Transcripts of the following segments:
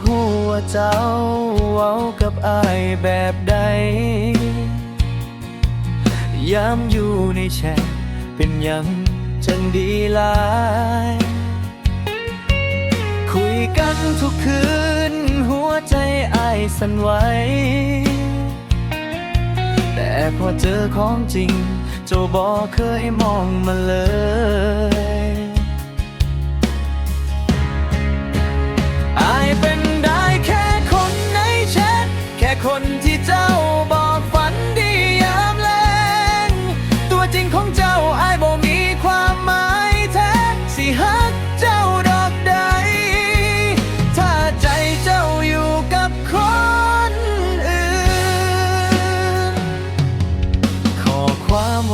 หัวเจ้าเว้ากับอายแบบใด ยามอยู่ในแชทเป็นยังจังดีหลาย คุยกันทุกคืน หัวใจอายสั่นไหว แต่พอเจอของจริง เจ้าบอกเคยมองมาเลย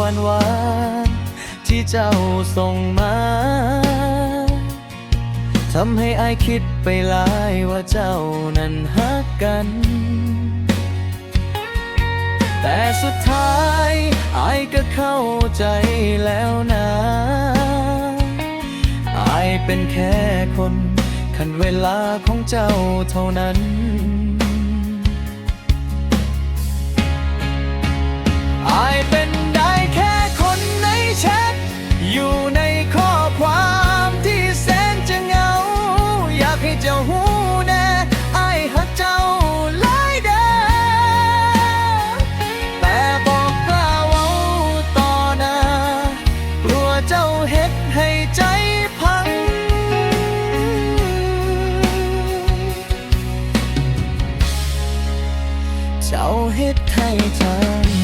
วามหวานวานที่เจ้าส่งมาทำให้อายคิดไปหลายว่าเจ้านั้นฮักกัน แต่สุดท้ายอายก็เข้าใจแล้วนะอายเป็นแค่คน คันเวลาของเจ้าเท่านั้น เจ้าเฮ็ดให้ใจพัง เจ้าเฮ็ดให้ทัน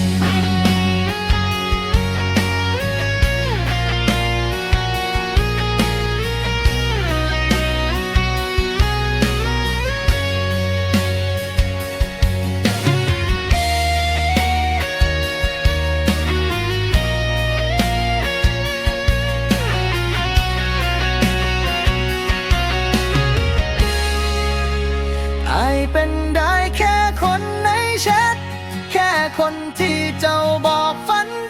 เป็นได้แค่คนในแชท แค่คนที่เจ้าบอกฝัน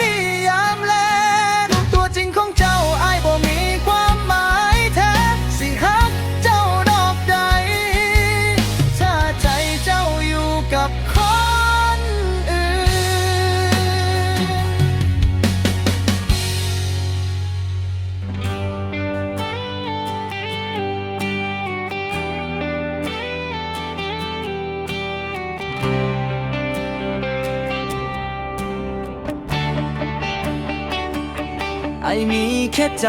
อมีแค่ใจ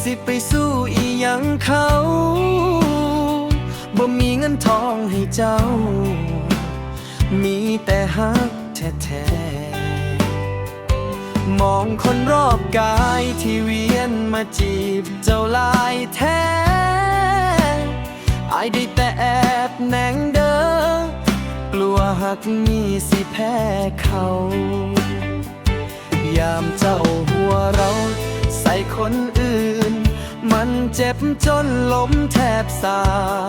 สิไปสู้อีหยังเขาบ่มีเงินทองให้เจ้า มีแต่ฮักแท้ๆ มองคนรอบกายที่เวียนมาจีบเจ้าลายแท้ ไอได้แต่แอบแนงเด้อ กลัวหักนี้สิแพ้เขาามเจ้าหัวเรา ใส่คนอื่น มันเจ็บจนล้มแทบสา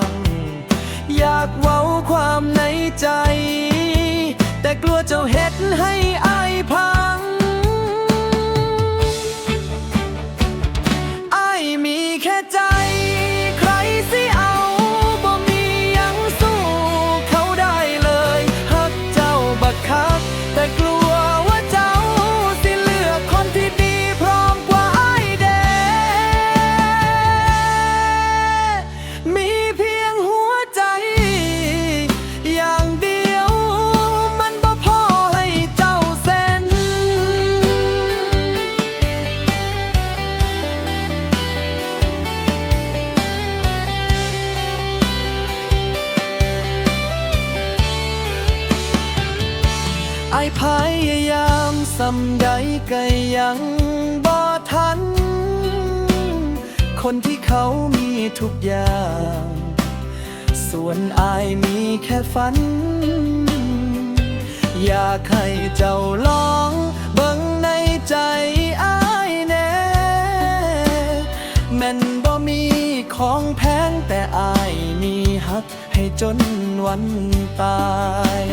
งอยากเว้าความในใจ แต่กลัวเจ้าเฮ็ดให้อายพัง ยังบ่ทัน คนที่เขามีทุกอย่าง ส่วนอายมีแค่ฝัน อยากให้เจ้าลองเบิ่งในใจอายแน่แม่นบ่มีของแพงแต่อายมีฮักให้จนวันตาย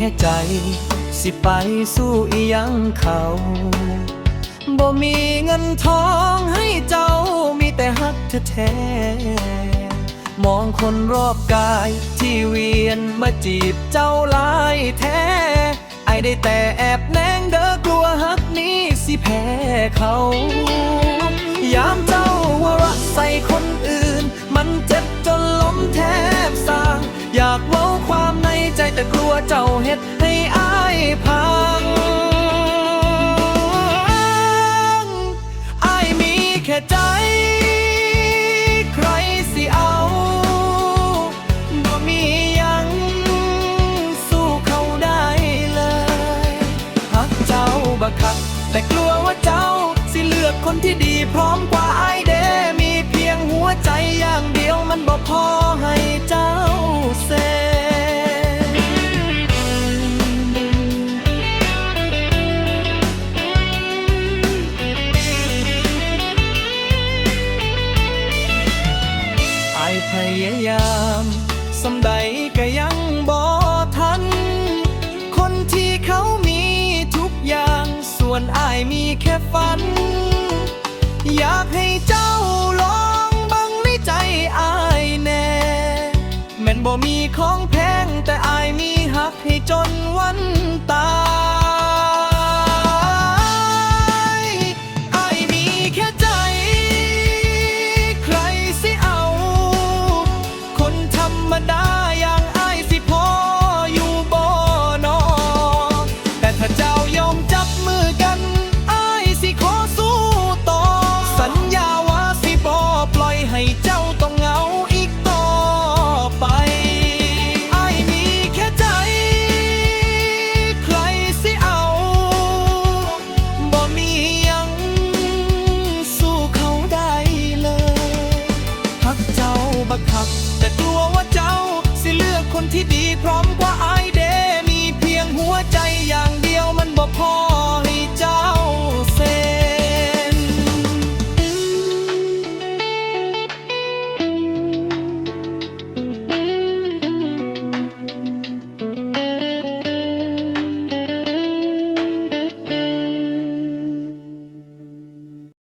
ค่ใจ สิไปสู้อียังเขาบ่มีเงินทองให้เจ้ามีแต่ฮักแท้มองคนรอบกายที่เวียนมาจีบเจ้าลายแท้ ไอได้แต่แอบแนงเด้อกลัวฮักนี้สิแพ้เขา ยามเจ้าว่ารักใส่คนอื่น มันเจ็บจนล้มแทบสาง อยากเว้าความใน ใจแต่กลัวเจ้าเฮ็ดให้อายพังอายมีแค่ใจ ใครสิเอาบ่มียังสู้เขาได้เลยหักเจ้าบักคักแต่กลัวว่าเจ้าสิเลือกคนที่ดีพร้อมกว่าอายเดมีเพียงหัวใจอย่างเดียวมันบ่พอให้เจ้า ยพยายามสำใดก็ยังบ่ทัน คนที่เขามีทุกอย่าง ส่วนอายมีแค่ฝัน อยากให้เจ้าลองบังในใจอายแน่ แม่นบ่มีของแพงแต่อายมีหักให้จนวันตาย